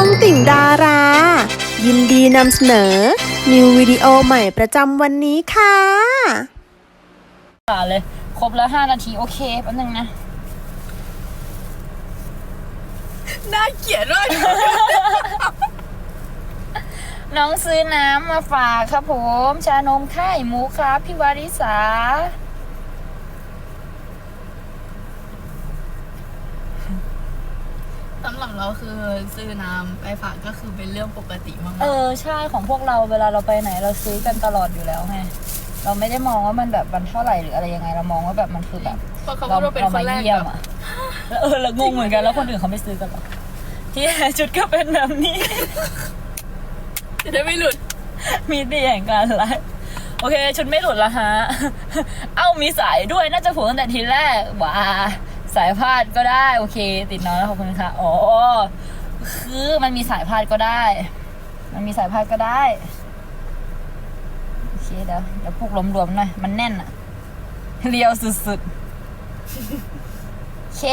องติ่งดารา ยินดีนำเสนอ นิววิดีโอใหม่ประจำวันนี้ค่ะป่าเลย ครบแล้วห้านาที โอเคแป๊บนึงนะ น่าเกลียดด้วยน้องซื้อน้ำมาฝากครับผม ชานมไข่หมูครับ พี่วาริสา สำหรับเราคือซื้อน้ำไปฝากก็คือเป็นเรื่องปกติมากเออใช่ของพวกเราเวลาเราไปไหนเราซื้อกันตลอดอยู่แล้วไงเราไม่ได้มองว่ามันแบบมันเท่าไหร่หรืออะไรยังไงเรามองว่าแบบมันคือแบบๆเพราะเขาเราพูดว่าเป็นเราคมานแรกเยี่ยมแบบอะแล้วเออเรางงเหมือนกันแล้วคนอื่นเขาไม่ซื้อกันหรอที่แท้ชุดก็เป็นแบบนี้ จะได้ไม่หลุด มีดีแห่งการไลฟ์โอเค ชุดไม่หลุดละฮะ เอ้ามีสายด้วยน่าจะผูกตั้งแต่ทีแรกว้า สายพาดก็ได้โอเค ติดน้อยแล้วขอบคุณค่ะอ๋อคือมันมีสายพาดก็ได้ มันมีสายพาดก็ได้โอเคเดี๋ยวเดี๋ยวผูกรวมๆหน่อยมันแน่นอะเรียวสุดๆโอเค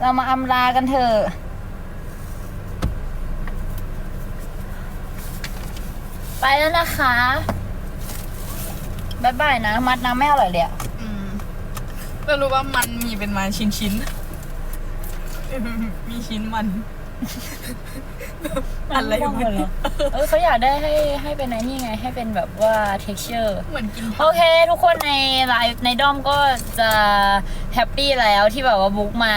เรามาอำลากันเถอะไปแล้วนะคะ บ๊ายบายนะ มัดน้ำไม่อร่อยเลยอะ อืมเรารู้ว่ามันมีเป็นมาชิ้นชิ้นๆมีชิ้นมัน อะไรม่วงมัหมนดเหรอเออเขาอยากได้ให้ให้เป็นไอ้นี่ไง ให้เป็นแบบว่า texture เหมือนกินโอเค ทุกคนในไลฟ์ในด้อมก็จะแฮปปี้แล้วที่แบบว่าบุ๊กมา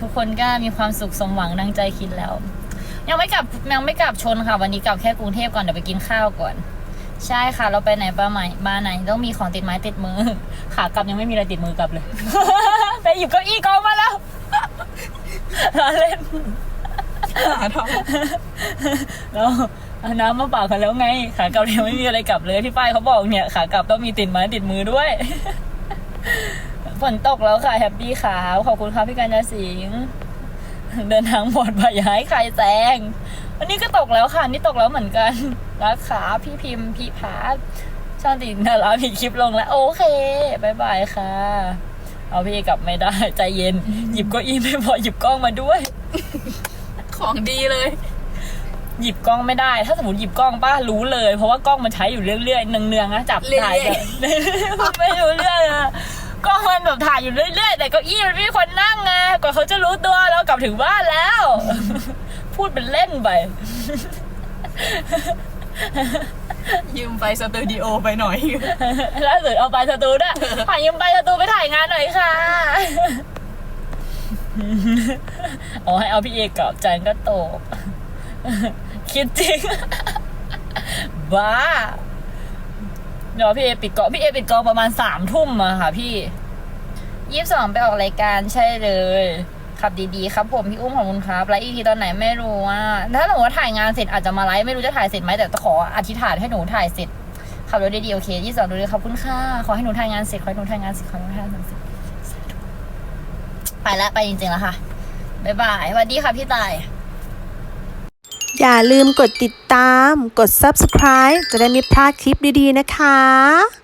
ทุกคนก็มีความสุขสมหวังดังใจคิดแล้ว ยังไม่กลับยังไม่กลับชนค่ะ วันนี้กลับแค่กรุงเทพก่อนเดี๋ยวไปกินข้าวก่อน ใช่ค่ะ เราไปไหนมาไหนมาไหนต้องมีของติดไม้ติดมือ ขากลับยังไม่มีอะไรติดมือกลับเลย ไปหยิบเก้าอี้กองมาแล้วล้อเล่นหาทองแล้วเอาน้ำมาเปล่ากันแล้วไง ขากลับยังไม่มีอะไรกลับเลยที่ป้ายเขาบอกเนี่ยขากลับต้องมีติดไม้ติดมือด้วยฝนตกแล้วค่ะแฮปปี้ขาวขอบคุณครับพี่กัญญาสิงเดินทางปลอดภัยอย่าให้ใครแซง วันนี้ก็ตกแล้วค่ะ นี่ตกแล้วเหมือนกันรักขาพี่พิมพ์พี่พาร์ทช่างติดนารามีคลิปลงแล้ว โอเคบายบายค่ะ เอาพี่กลับไม่ได้ ใจเย็น หยิบเก็อีไม่พอหยิบกล้องมาด้วย ของดีเลย หยิบกล้องไม่ได้ ถ้าสมมติหยิบกล้องป้ารู้เลย เพราะว่ากล้องมันใช้อยู่เรื่อยๆเนืองๆนะจับถ่ายแบบไม่รู้เรื่องอะกล้องมันแบบถ่ายอยู่เรื่อยๆ แต่เก้าอี้มันไม่มีคนนั่งไงกว่าเขาจะรู้ตัวแล้วกลับถึงบ้านแล้ว พูดเป็นเล่นไป ยืมไปสตูดิโอไปหน่อย ล่าสุดเอาไปสตูด้วยผ่านยืมไปสตูไปถ่ายงานหน่อยค่ะ อ๋อให้เอาพี่เอกกลับจันก็ตก คิดจริง บ้า เดี๋ยวพี่เอปิดกองพี่เอปิดกองประมาณสามทุ่มอะค่ะพี่ยี่สิบสองไปออกรายการใช่เลย ขับดีๆครับผมพี่อุ้มของคุณครับไลฟ์อีกทีตอนไหนไม่รู้ว่าถ้าสมมติว่าถ่ายงานเสร็จอาจจะมาไลฟ์ไม่รู้จะถ่ายเสร็จไหมแต่ขออธิษฐานให้หนูถ่ายเสร็จขับรถดีๆโอเคยี่สิบสองดูเลยขอบคุณค่ะขอให้หนูถ่ายงานเสร็จขอให้หนูถ่ายงานเสร็จขอให้หนูถ่ายงานเสร็จไปแล้วไปจริงๆแล้วค่ะบ๊ายบายสวัสดีค่ะพี่ตาย อย่าลืมกดติดตาม กด subscribe จะได้ไม่พลาดคลิปดีๆนะคะ